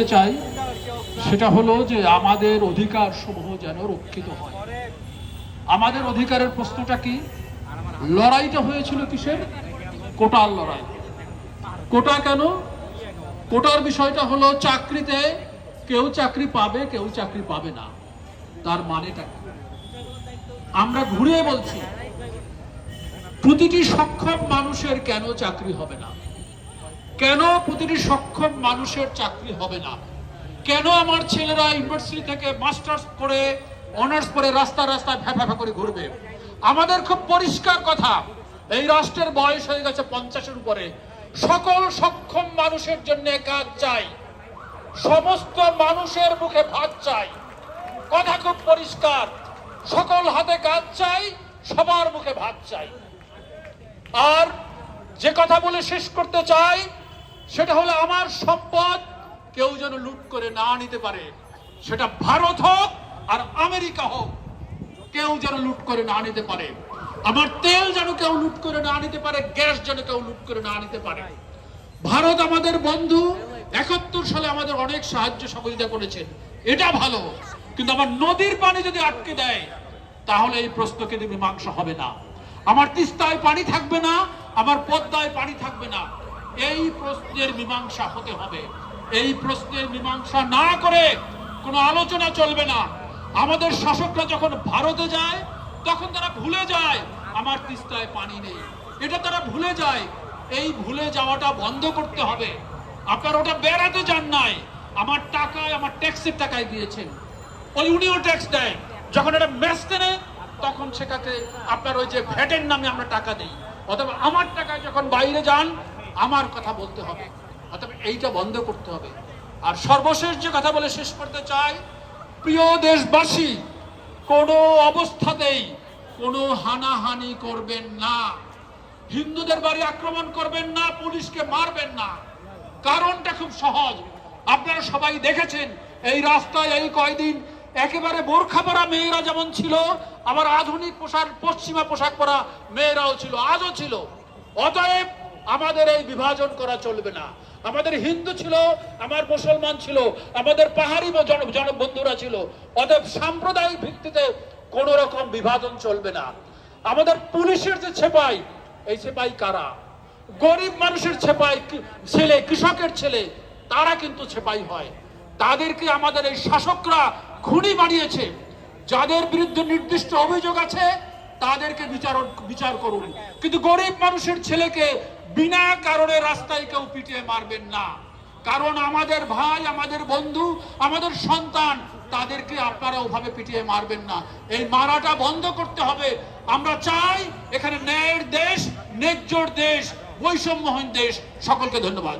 বলতে চাই, সেটা হলো যে আমাদের অধিকার সমূহ যেন রক্ষিত হয়। আমাদের অধিকারের প্রশ্নটা কি? লড়াইটা হয়েছিল কিসের? কোটার লড়াই। কোটা কেন? কোটার বিষয়টা হলো চাকরিতে কেউ চাকরি পাবে, কেউ চাকরি পাবে না। তার মানেটা কি? আমরা ঘুরিয়ে বলছি, প্রতিটি সক্ষম মানুষের কেন চাকরি হবে না? কেন প্রতিটি সক্ষম মানুষের চাকরি হবে না? কেন আমার ছেলেরা ইউনিভার্সিটি থেকে মাস্টার্স করে অনার্স করে রাস্তা রাস্তায় ফ্যাফা করে ঘুরবে? আমাদের খুব পরিষ্কার কথা, এই রাষ্ট্রের বয়স হয়ে গেছে পঞ্চাশের উপরে। সকল সক্ষম মানুষের জন্য কাজ চাই। সমস্ত মানুষের মুখে ভাত চাই। কথা খুব পরিষ্কার, সকল হাতে কাজ চাই, সবার মুখে ভাত চাই। আর যে কথা বলে শেষ করতে চাই সেটা হলো আমার সম্পদ। কেউ যেন লুট করে না নিতে পারে। সেটা ভারত হোক আর আমেরিকা হোক, কেউ যেন লুট করে না নিতে পারে। আমার তেল যেন কেউ লুট করে না নিতে পারে, গ্যাস যেন কেউ লুট করে না নিতে পারে। ভারত আমাদের বন্ধু, একাত্তর সালে আমাদের অনেক সাহায্য সহযোগিতা করেছেন এটা ভালো, কিন্তু আমার নদীর পানি যদি আটকে দেয়, তাহলে এই প্রশ্ন কিন্তু মীমাংসা হবে না। আমার তিস্তায় পানি থাকবে না, আমার পদ্মায় পানি থাকবে না। এই প্রশ্নের মীমাংসা হতে হবে। এই প্রশ্নের মীমাংসা না করে কোনো আলোচনা চলবে না। আমাদের শাসকরা যখন ভারতে যায়, তখন তারা ভুলে যায়, আমার তিস্তায় পানি নেই। এটা তারা ভুলে যায়। এই ভুলে যাওয়াটা বন্ধ করতে হবে। আপনার ওটা বেড়াতে যান নাই। আমার টাকায়, আমার ট্যাক্সের টাকায় দিয়েছেন। ওই উনিও ট্যাক্স দেয়। যখন এটা ম্যাচ কেনে তখন সেটাতে আপনার ওই যে ভ্যাটের নামে আমরা টাকা দেই। অথবা আমার টাকায় যখন বাইরে যান আমার কথা বলতে হবে। অথবা এইটা বন্ধ করতে হবে। আর সর্বশেষ যে কথা বলে শেষ করতে চাই, প্রিয় দেশবাসী, কোনো অবস্থাতেই কোনো হানাহানি করবেন না। হিন্দুদের বাড়ি আক্রমণ করবেন না, পুলিশকে মারবেন না। কারণটা খুব সহজ। আপনারা সবাই দেখেছেন, এই রাস্তায় এই কয়দিন একেবারে বোরখা পরা মেয়েরা যেমন ছিল, আবার আধুনিক পোশাক, পশ্চিমা পোশাক পরা মেয়েরাও ছিল, আজও ছিল। অতএব আমাদের এই বিভাজন করা চলবে না। আমাদের হিন্দু ছিল, আমার মুসলমান ছিল, আমাদের পাহাড়ি জন জন বন্ধুরা ছিল। অতএব সাম্প্রদায়িক ভিত্তিতে কোন রকম বিভাজন চলবে না। আমাদের পুলিশের যে ছেপাই এই ছেপাই কারা? গরিব মানুষের ছেপাই ছেলে, কৃষকের ছেলে, তারা কিন্তু ছেপাই হয়। তাদেরকে আমাদের এই শাসকরা খুনি বানিয়েছে। যাদের বিরুদ্ধে নির্দিষ্ট অভিযোগ আছে তাদেরকে বিচার বিচার করুন। কিন্তু গরিব মানুষের ছেলেকে বিনা কারণে রাস্তায় কেউ পিটিয়ে মারবেন না। কারণ আমাদের ভাই, আমাদের বন্ধু, আমাদের সন্তান, তাদেরকে আপনারা ওভাবে পিটিয়ে মারবেন না। এই মারাটা বন্ধ করতে হবে। আমরা চাই এখানে ন্যায়ের দেশ, ন্যায্যর দেশ, বৈষম্যহীন দেশ। সকলকে ধন্যবাদ।